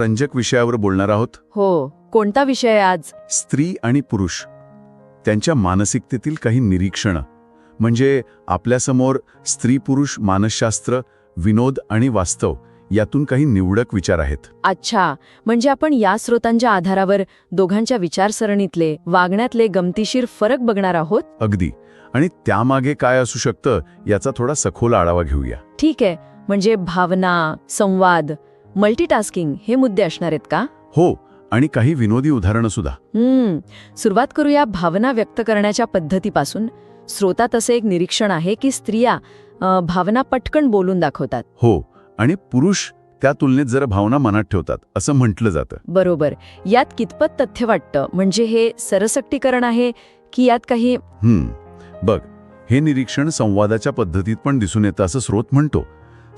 रंजक विषयावर बोलणार आहोत? हो. कोणता विषय आज? स्त्री आणि पुरुष. त्यांच्या मानसिकतेतील काही निरीक्षणं. म्हणजे आपल्यासमोर स्त्री पुरुष मानसशास्त्र विनोद आणि वास्तव यातून काही निवडक विचार आहेत. अच्छा. म्हणजे आपण या स्रोतांच्या आधारावर दोघांच्या विचारसरणीतले वागण्यातले गमतीशीर फरक बघणार आहोत? अगदी. आणि त्यामागे काय असू शकतं याचा थोडा सखोल आढावा घेऊया. ठीक आहे. म्हणजे भावना संवाद मल्टीटास्किंग हे मुद्दे असणार आहेत का? हो आणि काही विनोदी उदाहरणं सुद्धा. हम्म सुरुवात करूया भावना व्यक्त करण्याच्या पद्धतीपासून. स्रोतात असे एक निरीक्षण आहे की स्त्रिया अ, भावना पटकन बोलून दाखवतात. हो आणि पुरुष त्या तुलनेत जरा भावना मनात ठेवतात असं म्हटलं जातं. बरोबर. यात कितपत तथ्य वाटतं? म्हणजे हे सरसकटीकरण आहे की यात काही हम्म बघ हे निरीक्षण संवादाच्या पद्धतीत पण दिसून येतं असं स्रोत म्हणतो.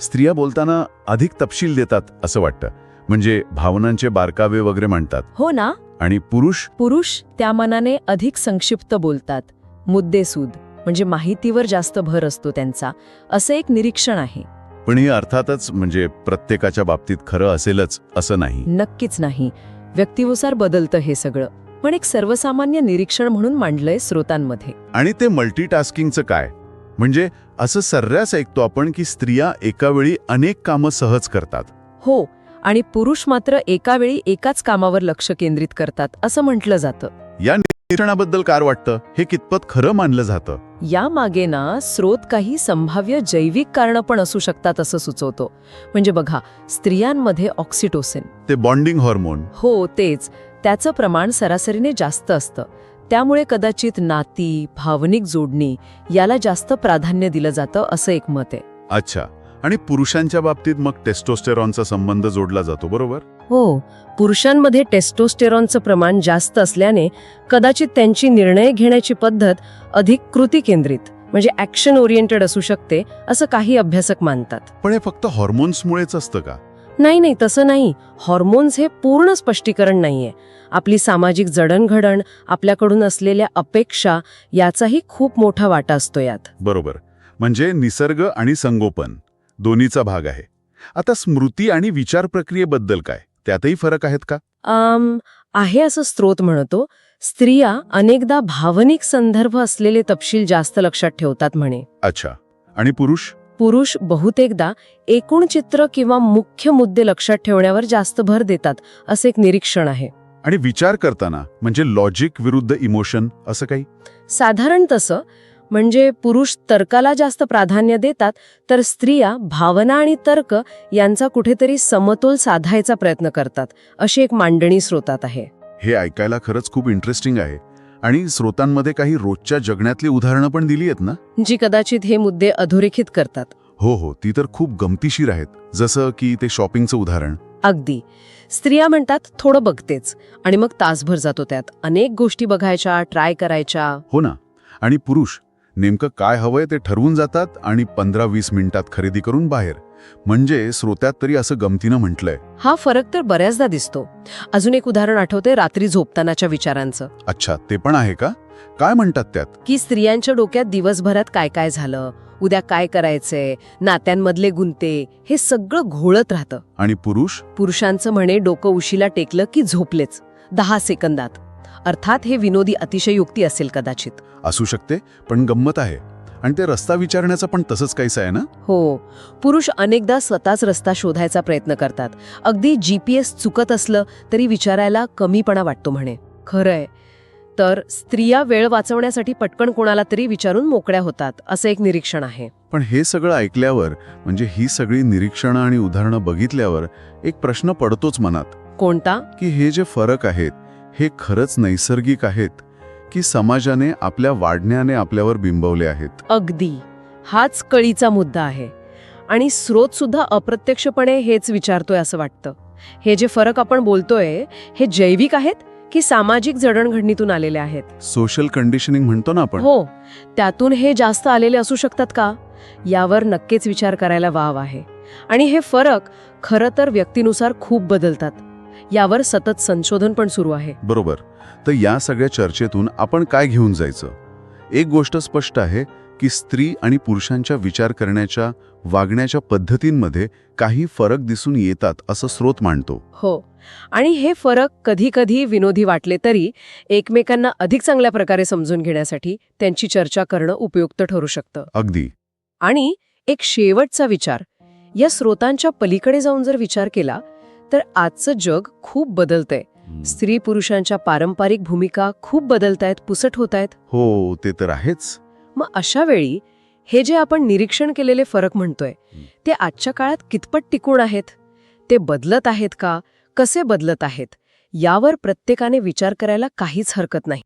स्त्रिया बोलताना अधिक तपशील देतात असं वाटतं. म्हणजे भावनांचे बारकावे वगैरे मांडतात हो ना? आणि पुरुष? पुरुष त्या मनाने अधिक संक्षिप्त बोलतात. मुद्देसूद म्हणजे माहितीवर जास्त भर असतो त्यांचा. असं एक निरीक्षण आहे. पण हे अर्थातच म्हणजे प्रत्येकाच्या बाबतीत खरं असेलच असं नाही. नक्कीच नाही. व्यक्तीनुसार बदलतं हे सगळं. पण एक सर्वसामान्य निरीक्षण म्हणून मांडलंय स्रोतांमध्ये. आणि ते मल्टीटास्किंगचं काय? म्हणजे असं सर्रास ऐकतो आपण की स्त्रिया एका वेळी अनेक कामं सहज करतात. हो आणि पुरुष मात्र एका वेळी एकाच कामावर लक्ष केंद्रित करतात असं म्हटलं जातं. या निरीक्षणाबद्दल काय वाटतं? हे कितपत खरं मानलं जातं? यामागे ना स्रोत काही संभाव्य जैविक कारणं पण असू शकतात असं सुचवतो. म्हणजे बघा स्त्रियांमध्ये ऑक्सिटोसिन. ते बॉन्डिंग हॉर्मोन. हो तेच. त्याचं प्रमाण सरासरीने जास्त असतं. त्यामुळे कदाचित नाती भावनिक जोडणी याला जास्त प्राधान्य दिलं जातं असं एक मत आहे. अच्छा. आणि पुरुषांच्या बाबतीत मग टेस्टोस्टेरॉनचा संबंध जोडला जातो बरोबर? हो. पुरुषांमध्ये टेस्टोस्टेरॉनचं प्रमाण जास्त असल्याने कदाचित त्यांची निर्णय घेण्याची पद्धत अधिक कृती केंद्रित म्हणजे ॲक्शन ओरिएंटेड असू शकते असं काही अभ्यासक मानतात. पण हे फक्त हॉर्मोन्समुळेच असतं का? नाही नाही तसं नाही. हॉर्मोन्स हे पूर्ण स्पष्टीकरण नाहीये. आपली सामाजिक जडणघडण आपल्याकडून असलेल्या अपेक्षा याचाही खूप मोठा वाटा असतो यात. बरोबर. म्हणजे निसर्ग आणि संगोपन दोन्हीचा भाग आहे. आता स्मृती आणि विचार प्रक्रियेबद्दल काय? त्यातही फरक आहेत का? आम, आहे असं स्रोत म्हणतो. स्त्रिया अनेकदा भावनिक संदर्भ असलेले तपशील जास्त लक्षात ठेवतात म्हणे. अच्छा. आणि पुरुष? पुरुष बहुतेकदा एकूण चित्र किंवा मुख्य मुद्दे लक्षात ठेवण्यावर जास्त भर देतात असं एक निरीक्षण आहे. आणि विचार करताना म्हणजे लॉजिक विरुद्ध इमोशन असं काही? साधारण तसं म्हणजे पुरुष तर्काला जास्त प्राधान्य देतात तर स्त्रिया भावना आणि तर्क यांचा कुठेतरी समतोल साधायचा प्रयत्न करतात अशी एक मांडणी स्रोतात आहे. हे ऐकायला खरंच खूप इंटरेस्टिंग आहे. आणि स्रोतांमध्ये काही रोजच्या जगण्यातली उदाहरणं पण दिली आहेत ना? जी कदाचित हे मुद्दे अधोरेखित करतात. हो हो ती तर खूप गमतीशीर आहेत जसं की ते शॉपिंगचं उदाहरण. अगदी. स्त्रिया म्हणतात थोडं बघतेच. आणि मग तासभर जातो त्यात. अनेक गोष्टी बघायच्या ट्राय करायच्या. हो ना. आणि पुरुष नेमकं काय हवंय ते ठरवून जातात आणि पंधरा वीस मिनिटात खरेदी करून बाहेर. म्हणजे श्रोत्यात तरी असं गमतीनं म्हटलंय. हा फरक तर बऱ्याचदा दिसतो. अजून एक उदाहरण आठवते रात्री झोपतानाच्या विचारांचं. अच्छा ते पण आहे का? काय म्हणतात त्यात? की स्त्रियांच्या डोक्यात दिवसभरात काय काय झालं? उद्या काय करायचंय? नात्यांमधले गुंते? हे सगळं घोळत राहतं. आणि पुरुष? पुरुषांचं म्हणे डोकं उशीला टेकलं की झोपलेच. दहा सेकंदात. अर्थात हे विनोदी अतिशयोक्ती असेल कदाचित. असू शकते पण गंमत आहे. आणि ते रस्ता विचारण्याचं पण तसंच काहीच आहे ना? हो. पुरुष अनेकदा स्वतःच रस्ता शोधायचा प्रयत्न करतात. अगदी जीपीएस चुकत असलं तरी विचारायला कमीपणा वाटतो म्हणे. खरंय. तर स्त्रिया वेळ वाचवण्यासाठी पटकन कोणाला तरी विचारून मोकळ्या होतात असं एक निरीक्षण आहे. पण हे सगळं ऐकल्यावर म्हणजे ही सगळी निरीक्षणं आणि उदाहरणं बघितल्यावर एक प्रश्न पडतोच मनात. कोणता? की हे जे फरक आहेत हे खरंच नैसर्गिक आहेत? की समाजाने आपल्या वाढण्याने आपल्यावर बिंबवले आहेत. अगदी. हाच कळीचा मुद्दा आहे. आणि स्रोत सुद्धा अप्रत्यक्षपणे हेच विचारतोय असं वाटतं. हे जे फरक आपण बोलतोय हे जैविक आहेत की सामाजिक जडणघडणीतून आलेले आहेत? सोशल कंडिशनिंग म्हणतो ना आपण. हो. त्यातून हे जास्त आलेले असू शकतात का? यावर नक्कीच विचार करायला वाव आहे. आणि हे फरक खरं तर व्यक्तीनुसार खूप बदलतात. यावर सतत संशोधन पण सुरू आहे. बरोबर. तर या सगळ्या चर्चेतून आपण काय घेऊन जायचं? एक गोष्ट स्पष्ट आहे की स्त्री आणि पुरुषांच्या विचार करण्याच्या वागण्याच्या पद्धतींमध्ये काही फरक दिसून येतात असं स्रोत मांडतो. हो. आणि हे फरक कधी कधी विनोदी वाटले तरी एकमेकांना अधिक चांगल्या प्रकारे समजून घेण्यासाठी त्यांची चर्चा करणं उपयुक्त ठरू शकतं. अगदी. आणि एक शेवटचा विचार या स्रोतांच्या पलीकडे जाऊन जर विचार केला तर आजचं जग खूप बदलतंय. स्त्री पुरुषांच्या पारंपरिक भूमिका खूप बदलतायत पुसट होत आहेत हो ते तर आहेच. मग अशा वेळी हे जे आपण निरीक्षण केलेले फरक म्हणतोय ते आजच्या काळात कितपत टिकून आहेत? ते बदलत आहेत का? कसे बदलत आहेत? यावर प्रत्येकाने विचार करायला काहीच हरकत नाही.